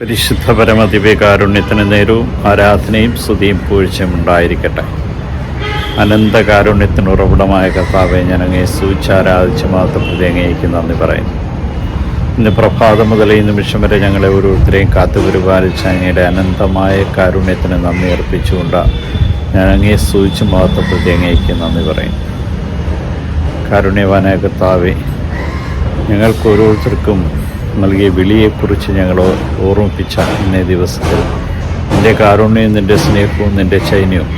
പരിശുദ്ധ പരമദിവ്യകാരുണ്യത്തിന് നേരവും ആരാധനയും സ്തുതിയും പൂഴ്ചയും ഉണ്ടായിരിക്കട്ടെ. അനന്തകാരുണ്യത്തിന് ഉറവിടമായ കർത്താവെ ഞാൻ അങ്ങേ സൂച്ചാരാധിച്ച് മാത്രം അങ്ങേക്ക് നന്ദി പറയുന്നു. ഇന്ന് പ്രഭാതം മുതൽ ഈ നിമിഷം വരെ ഞങ്ങളെ ഓരോരുത്തരെയും കാത്തു പരിപാലിച്ച അങ്ങയുടെ അനന്തമായ കാരുണ്യത്തിന് നന്ദി അർപ്പിച്ചുകൊണ്ട് ഞാൻ അങ്ങേ സൂചിച്ച് മാത്രം അങ്ങേക്ക് നന്ദി പറയുന്നു. കാരുണ്യവാനായ കർത്താവെ ഞങ്ങൾക്ക് ഓരോരുത്തർക്കും നൽകിയ വിളിയെക്കുറിച്ച് ഞങ്ങൾ ഓർമ്മിപ്പിച്ച ഇന്നേ ദിവസത്തിൽ. നിന്റെ കാരുണ്യവും നിന്റെ സ്നേഹവും നിന്റെ ചൈന്യവും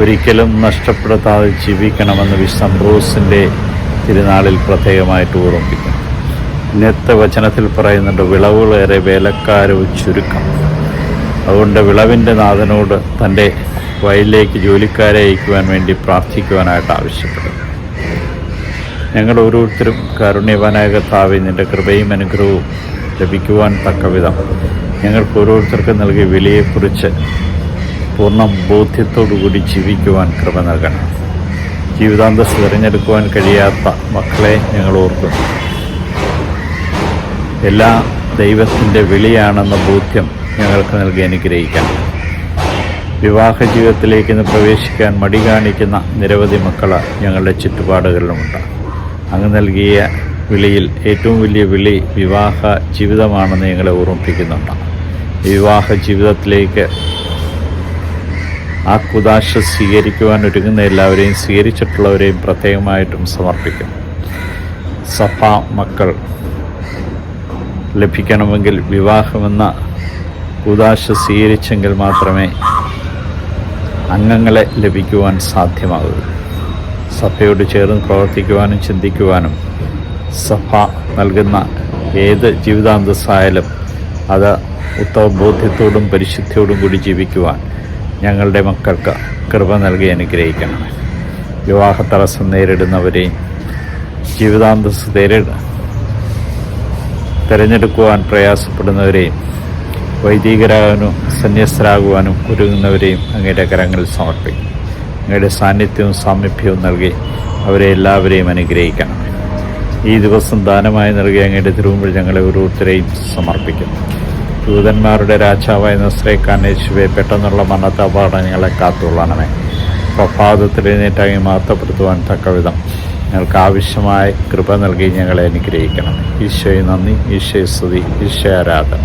ഒരിക്കലും നഷ്ടപ്പെടുത്താതെ ജീവിക്കണമെന്ന് വിശംബ്രോസിന്റെ തിരുനാളിൽ പ്രത്യേകമായിട്ട് ഓർമ്മിപ്പിക്കും ഇന്നത്തെ വചനത്തിൽ പറയുന്നുണ്ട് വിളവുകളേറെ വേലക്കാരവും ചുരുക്കം. അതുകൊണ്ട് വിളവിന്റെ നാഥനോട് തന്റെ വയലിലേക്ക് ജോലിക്കാരെ അയക്കുവാൻ വേണ്ടി പ്രാർത്ഥിക്കുവാനായിട്ട് ആവശ്യപ്പെടുന്നു. ഞങ്ങൾ ഓരോരുത്തരും കാരുണ്യവാനായ കർത്താവെ നിന്റെ കൃപയും അനുഗ്രഹവും ലഭിക്കുവാൻ തക്കവിധം ഞങ്ങൾക്ക് ഓരോരുത്തർക്കും നൽകിയ വിലയെക്കുറിച്ച് പൂർണ ബോധ്യത്തോടുകൂടി ജീവിക്കുവാൻ കൃപ നൽകണം. ജീവിതാന്തസ് തിരഞ്ഞെടുക്കുവാൻ കഴിയാത്ത മക്കളെ ഞങ്ങൾ ഓർക്കുന്നു എല്ലാ ദൈവത്തിന്റെ വിളിയാണെന്ന ബോധ്യം ഞങ്ങൾക്ക് നൽകി അനുഗ്രഹിക്കാം. വിവാഹ ജീവിതത്തിലേക്ക് ഇന്ന് പ്രവേശിക്കാൻ മടി കാണിക്കുന്ന നിരവധി മക്കൾ ഞങ്ങളുടെ ചുറ്റുപാടുകളിലുമുണ്ട്. അങ്ങ് നൽകിയ വിളിയിൽ ഏറ്റവും വലിയ വിളി വിവാഹ ജീവിതമാണെന്ന് ഞങ്ങളെ ഓർമ്മിപ്പിക്കുന്നുണ്ട്. വിവാഹ ജീവിതത്തിലേക്ക് ആ കുതാശ സ്വീകരിക്കുവാൻ ഒരുങ്ങുന്ന എല്ലാവരെയും സ്വീകരിച്ചിട്ടുള്ളവരെയും പ്രത്യേകമായിട്ടും സമർപ്പിക്കും സഭ മക്കൾ ലഭിക്കണമെങ്കിൽ വിവാഹമെന്ന കുതാശ സ്വീകരിച്ചെങ്കിൽ മാത്രമേ അംഗങ്ങളെ ലഭിക്കുവാൻ സാധ്യമാകൂ സഭയോട് ചേർന്ന് പ്രവർത്തിക്കുവാനും ചിന്തിക്കുവാനും സഭ നൽകുന്ന ഏത് ജീവിതാന്തസ്സായാലും അത് ഉത്തമ ബോധ്യത്തോടും പരിശുദ്ധിയോടും കൂടി ജീവിക്കുവാൻ ഞങ്ങളുടെ മക്കൾക്ക് കൃപ നൽകി അനുഗ്രഹിക്കണം വിവാഹ തടസ്സം നേരിടുന്നവരെയും ജീവിതാന്തസ് നേരിട തിരഞ്ഞെടുക്കുവാൻ പ്രയാസപ്പെടുന്നവരെയും വൈദികരാകാനും സന്യസ്തരാകുവാനും ഒരുങ്ങുന്നവരെയും അങ്ങയുടെ കരങ്ങളിൽ സമർപ്പിക്കും. അങ്ങയുടെ സാന്നിധ്യവും സാമീപ്യവും നൽകി അവരെ എല്ലാവരെയും അനുഗ്രഹിക്കണം. ഈ ദിവസം ദാനമായി നൽകി അങ്ങയുടെ തിരുവുമ്പോൾ ഞങ്ങളെ ഓരോരുത്തരെയും സമർപ്പിക്കുന്നു. ദൂതന്മാരുടെ രാജാവായ നസ്രേക്കാനേശുവെ പെട്ടെന്നുള്ള മരണത്തെ ഞങ്ങളെ കാത്തുകൊള്ളണമേ. പ്രഭാതത്തിൽ എഴുന്നേറ്റായി മാത്തപ്പെടുത്തുവാൻ തക്കവിധം ഞങ്ങൾക്ക് ആവശ്യമായ കൃപ നൽകി ഞങ്ങളെ അനുഗ്രഹിക്കണം. ഈശോയെ നന്ദി ഈശോയെ സ്തുതി ഈശോ ആരാധന.